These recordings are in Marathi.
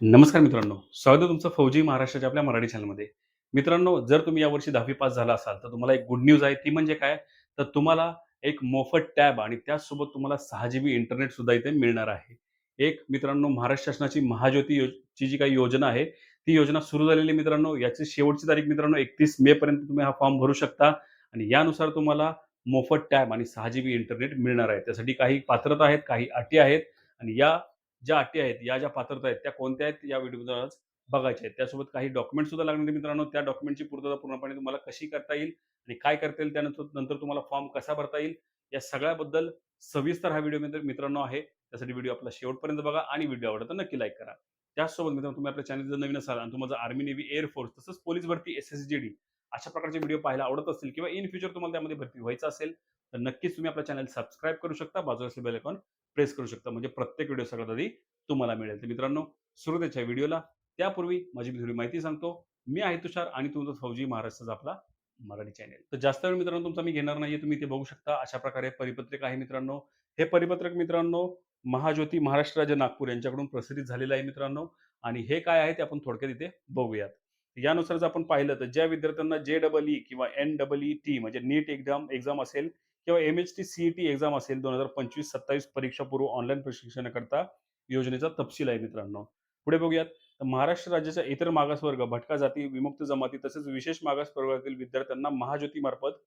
नमस्कार मित्रांनो स्वागत आहे तुमचं फौजी महाराष्ट्राच्या आपल्या मराठी चॅनलमध्ये मित्रांनो जर तुम्ही यावर्षी दहावी पास झाला असाल तर तुम्हाला एक गुड न्यूज आहे. ती म्हणजे काय? तर तुम्हाला एक मोफत टॅब आणि त्याचसोबत तुम्हाला सहा जी बी इंटरनेट सुद्धा इथे मिळणार आहे. एक मित्रांनो महाराष्ट्र शासनाची महाज्योती योजची जी काही योजना आहे ती योजना सुरू झालेली मित्रांनो. याची शेवटची तारीख मित्रांनो एकतीस मे पर्यंत तुम्ही हा फॉर्म भरू शकता. आणि यानुसार तुम्हाला मोफत टॅब आणि सहा जी बी इंटरनेट मिळणार आहे. त्यासाठी काही पात्रता आहेत काही अटी आहेत. आणि या ज्या अटी आहेत या ज्या पात्रता आहेत त्या कोणत्या आहेत या व्हिडिओमध्ये आज बघायच्या आहेत. त्यासोबत काही डॉक्युमेंट सुद्धा लागणार मित्रांनो. त्या डॉक्युमेंटची पूर्तता पूर्णपणे तुम्हाला कशी करता येईल आणि काय करता येईल त्यानंतर नंतर तुम्हाला फॉर्म कसा भरता येईल या सगळ्याबद्दल सविस्तर हा व्हिडिओ मित्रांनो आहे. त्यासाठी व्हिडिओ आपला शेवटपर्यंत बघा आणि व्हिडिओ आवडला तर नक्की लाईक करा. त्याचसोबत मित्रांनो तुम्ही आपल्या चॅनल जर नवीन असाल आणि तुम्हाला आर्मी नेव्ही एअरफोर्स तसंच पोलीस भरती एस एस जी डी अशा प्रकारचे व्हिडिओ पाहायला आवडत असतील किंवा इन फ्युचर तुम्हाला त्यामध्ये भरती व्हायचं असेल तर नक्कीच तुम्ही आपल्या चॅनल सबस्क्राईब करू शकता. बाजूला असलेलं बेल आयकॉन प्रेस करू शकता. म्हणजे प्रत्येक व्हिडिओ सगळ्यात आधी तुम्हाला मिळेल. तर मित्रांनो सुरू व्हिडिओला त्यापूर्वी माझी थोडी माहिती सांगतो. मी आहे तुषार आणि तुमचा फौजी महाराष्ट्राचा आपला मराठी चॅनेल तर जास्त वेळ मित्रांनो तुमचा मी घेणार नाही तुम्ही ते बघू शकता. अशा प्रकारे परिपत्रक आहे मित्रांनो. हे परिपत्रक मित्रांनो महाज्योती महाराष्ट्र राज्य नागपूर यांच्याकडून प्रसिद्ध झालेलं आहे मित्रांनो. आणि हे काय आहे ते आपण थोडक्यात इथे बघूयात. यानुसार जर आपण पाहिलं तर ज्या विद्यार्थ्यांना जे डबल ई किंवा एन डबल ई टी म्हणजे नीट एक्झाम एक्झाम असेल किंवा M H T CET exam असेल दोन हजार पंचवीस सत्तावीस परीक्षा पूर्व ऑनलाईन प्रशिक्षणाकरता योजनेचा तपशील आहे मित्रांनो. पुढे बघूयात. तर महाराष्ट्र राज्याच्या इतर मागासवर्ग भटका जाती विमुक्त जमाती तसेच विशेष मागास प्रवर्गातील विद्यार्थ्यांना महाज्योती मार्फत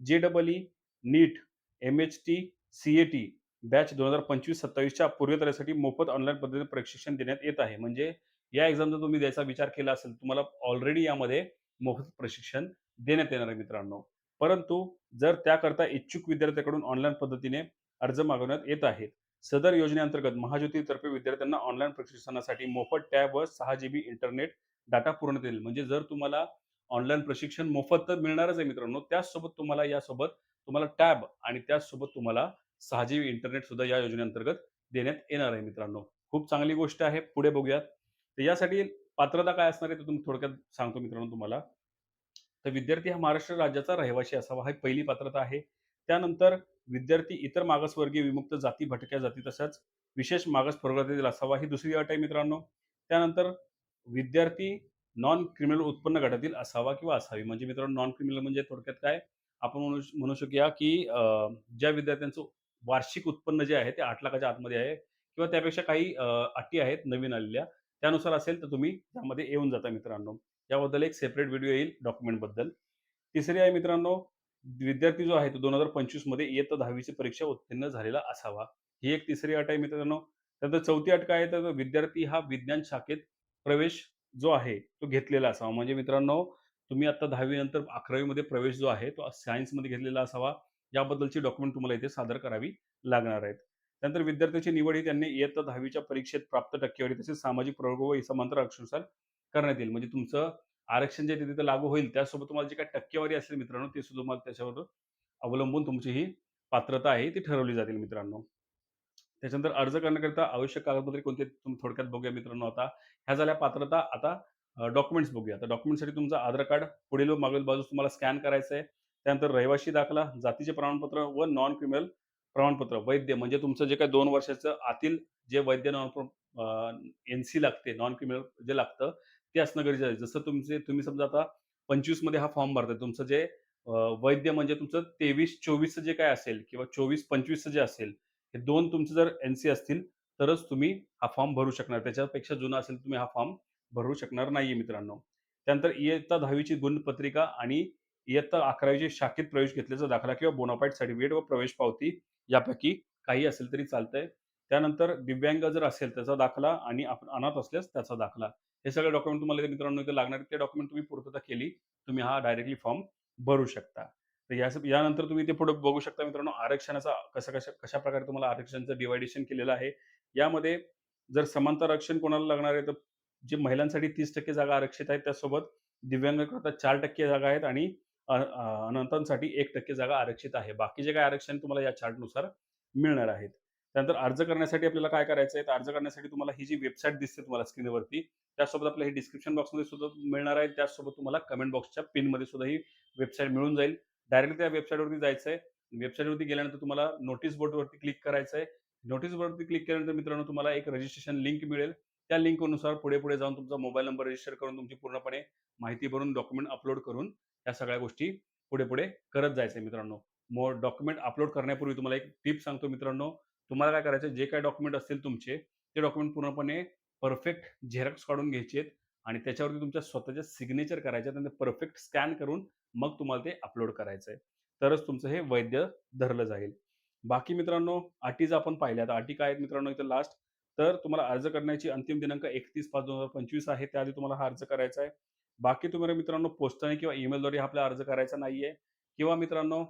जे double E NEET M H T C A T batch दोन हजार पंचवीस सत्तावीसच्या पूर्वतऱ्यासाठी मोफत ऑनलाईन पद्धतीने प्रशिक्षण देण्यात येत आहे. म्हणजे या एक्झामचा तुम्ही द्यायचा विचार केला असेल तुम्हाला ऑलरेडी यामध्ये मोफत प्रशिक्षण देण्यात येणार आहे मित्रांनो. परंतु जर त्याकरता इच्छुक विद्यार्थ्याकडून ऑनलाईन पद्धतीने अर्ज मागवण्यात येत आहेत सदर योजनेअंतर्गत महाज्योतीतर्फे विद्यार्थ्यांना ऑनलाईन प्रशिक्षणासाठी मोफत टॅब व सहा जीबी इंटरनेट डाटा पुरवण्यात येईल. म्हणजे जर तुम्हाला ऑनलाईन प्रशिक्षण मोफत तर मिळणारच आहे मित्रांनो. त्याचसोबत तुम्हाला यासोबत तुम्हाला टॅब आणि त्याचसोबत तुम्हाला सहा जीबी इंटरनेट सुद्धा या योजनेअंतर्गत देण्यात येणार आहे मित्रांनो. खूप चांगली गोष्ट आहे. पुढे बघूयात. तर यासाठी पात्रता काय असणार आहे ते तुम्ही थोडक्यात सांगतो मित्रांनो तुम्हाला. तर विद्यार्थी हा महाराष्ट्र राज्याचा रहिवासी असावा ही पहिली पात्रता आहे. त्यानंतर विद्यार्थी इतर मागासवर्गीय विमुक्त जाती भटक्या जाती तसंच विशेष मागास प्रवर्गातील असावा ही दुसरी अट आहे मित्रांनो. त्यानंतर विद्यार्थी नॉन क्रिमिनल उत्पन्न गटातील असावा किंवा असावी. म्हणजे मित्रांनो नॉन क्रिमिनल म्हणजे थोडक्यात काय? आपण म्हणू म्हणू शकूया की ज्या विद्यार्थ्यांचं वार्षिक उत्पन्न जे आहे ते आठ लाखाच्या आतमध्ये आहे किंवा त्यापेक्षा काही अटी आहेत नवीन आलेल्या. त्यानुसार असेल तर तुम्ही त्यामध्ये येऊन जाता मित्रांनो. याबद्दल एक सेपरेट व्हिडिओ येईल डॉक्युमेंटबद्दल. तिसरी आहे मित्रांनो विद्यार्थी जो आहे तो दोन हजार पंचवीसमध्ये इयत्ता दहावीची परीक्षा उत्तीर्ण झालेला असावा. ही एक तिसरी अट आहे मित्रांनो. त्यानंतर चौथी अट काय आहे? तर विद्यार्थी हा विज्ञान शाखेत प्रवेश जो आहे तो घेतलेला असावा. म्हणजे मित्रांनो तुम्ही आता दहावी नंतर अकरावीमध्ये प्रवेश जो आहे तो सायन्समध्ये घेतलेला असावा. याबद्दलची डॉक्युमेंट तुम्हाला इथे सादर करावी लागणार आहेत. त्यानंतर विद्यार्थ्याची निवड ही त्यांनी इयत्ता दहावीच्या परीक्षेत प्राप्त टक्केवारी तसेच सामाजिक प्रवर्ग व समांतर आरक्षणानुसार करण्यात येईल. म्हणजे तुमचं आरक्षण जे तिथे लागू होईल त्यासोबत तुम्हाला जी काही टक्केवारी असेल मित्रांनो ते सुद्धा तुम्हाला त्याच्यावर अवलंबून तुमची ही पात्रता आहे ती ठरवली जातील मित्रांनो. त्याच्यानंतर अर्ज करण्याकरिता आवश्यक कागदपत्रे कोणते तुम्ही थोडक्यात बघूया मित्रांनो आता. ह्या झाल्या पात्रता आता डॉक्युमेंट्स बघूया. आता डॉक्युमेंटसाठी तुमचं आधार कार्ड पुढील व मागील बाजूस तुम्हाला स्कॅन करायचं आहे. त्यानंतर रहिवाशी दाखला जातीचे प्रमाणपत्र व नॉन क्रिमिनल प्रमाणपत्र वैद्य म्हणजे तुमचं जे काही दोन वर्षाचं आतील जे वैद्य नॉन एन सी लागते नॉन क्रिमिनल जे लागतं ते असणं गरजेचं आहे. जसं तुमचे तुम्ही समजा आता पंचवीसमध्ये हा फॉर्म भरताय. तुमचं जे वैद्य म्हणजे तुमचं तेवीस चोवीसचं जे काय असेल किंवा चोवीस पंचवीसचं जे असेल हे दोन तुमचे जर एन सी असतील तरच तुम्ही हा फॉर्म भरू शकणार. त्याच्यापेक्षा जुना असेल तुम्ही हा फॉर्म भरू शकणार नाहीये मित्रांनो. त्यानंतर इयत्ता दहावीची गुणपत्रिका आणि इयत्ता अकरावीची शाखेत प्रवेश घेतल्याचा दाखला किंवा बोनापाईट सर्टिफिकेट व प्रवेश पावती यापैकी काही असेल तरी चालतंय. त्यानंतर दिव्यांग जर असेल त्याचा दाखला आणि आपण अनाथ असल्यास त्याचा दाखला. हे सगळे डॉक्युमेंट तुम्हाला मित्रांनो इथे लागणार ते डॉक्युमेंट तुम्ही पूर्तता केली तुम्ही हा डायरेक्टली फॉर्म भरू शकता. तर या यानंतर तुम्ही ते पुढे बघू शकता मित्रांनो आरक्षणाचा कशा कशा कशा प्रकारे तुम्हाला आरक्षणाचं डिवायडेशन केलेलं आहे. यामध्ये जर समांतर आरक्षण कोणाला लागणार आहे तर जे महिलांसाठी तीस टक्के जागा आरक्षित आहेत त्यासोबत दिव्यांगाकरता चार टक्के जागा आहेत आणि अनंतांसाठी एक टक्के जागा आरक्षित आहे. बाकी जे काय आरक्षण तुम्हाला या चार्टनुसार मिळणार आहेत. त्यानंतर अर्ज करण्यासाठी आपल्याला काय करायचं आहे? तर अर्ज करण्यासाठी तुम्हाला ही जी वेबसाईट दिसते तुम्हाला स्क्रीनवरती त्यासोबत आपलं हे डिस्क्रिप्शन बॉक्समध्ये सुद्धा मिळणार आहे. त्याचसोबत तुम्हाला कमेंट बॉक्सच्या पिनमध्ये सुद्धा ही वेबसाईट मिळून जाईल. डायरेक्टली त्या वेबसाईटवरती जायचं आहे वेबसाईटवरती गेल्यानंतर तुम्हाला नोटीस बोर्डवरती क्लिक करायचं आहे नोटीस बोर्डवरती क्लिक केल्यानंतर मित्रांनो तुम्हाला एक रजिस्ट्रेशन लिंक मिळेल. त्या लिंकनुसार पुढे-पुढे जाऊन तुमचा मोबाईल नंबर रजिस्टर करून तुमची पूर्णपणे माहिती भरून डॉक्युमेंट अपलोड करून या सगळ्या गोष्टी पुढे-पुढे करत जायचं आहे मित्रांनो. मग डॉक्युमेंट अपलोड करण्यापूर्वी तुम्हाला एक टिप सांगतो मित्रांनो. तुम्हाला काय करायचं जे काय डॉक्युमेंट असतील तुमचे, ते डॉक्युमेंट पूर्णपणे परफेक्ट झेरॉक्स काढून घ्यायचे आहेत आणि त्याच्यावरती तुमच्या स्वतःच्या सिग्नेचर करायच्या आहेत आणि ते परफेक्ट स्कॅन करून मग तुम्हाला ते अपलोड करायचं आहे. तरच तुमचं हे वैद्य धरलं जाईल. बाकी मित्रांनो अटीज आपण पाहिल्या. आता अटी काय आहेत मित्रांनो इथं लास्ट तर तुम्हाला अर्ज करण्याची अंतिम दिनांक 31/5/2025 आहे. त्याआधी तुम्हाला हा अर्ज करायचा आहे. बाकी तुम्हाला मित्रांनो पोस्टाने किंवा ईमेलद्वारे आपला अर्ज करायचा नाहीये किंवा मित्रांनो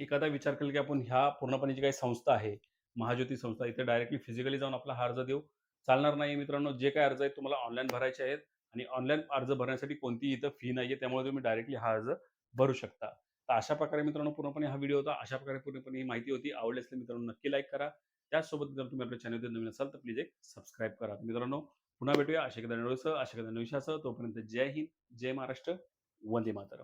एखादा विचार केला की आपण ह्या पूर्णपणे जी काही संस्था आहे, महाज्योती संस्था इथे डायरेक्टली फिजिकली जाऊन आपला हा अर्ज देऊ चालणार नाही मित्रांनो. जे काही अर्ज आहेत तुम्हाला ऑनलाईन भरायचे आहेत आणि ऑनलाईन अर्ज भरण्यासाठी कोणतीही इथं फी नाहीये. त्यामुळे तुम्ही डायरेक्टली हा अर्ज भरू शकता. तर अशा प्रकारे मित्रांनो पूर्णपणे हा व्हिडिओ होता. अशा प्रकारे पूर्णपणे ही माहिती होती. आवडली असेल मित्रांनो नक्की लाईक करा. त्याचसोबत जर तुम्ही आपल्या चॅनलवर नवीन असाल तर प्लीज एक सबस्क्राईब करा. मित्रांनो पुन्हा भेटूया अशा एखाद्या व्हिडिओसह, अशा तोपर्यंत जय हिंद, जय महाराष्ट्र, वंदे मातरम.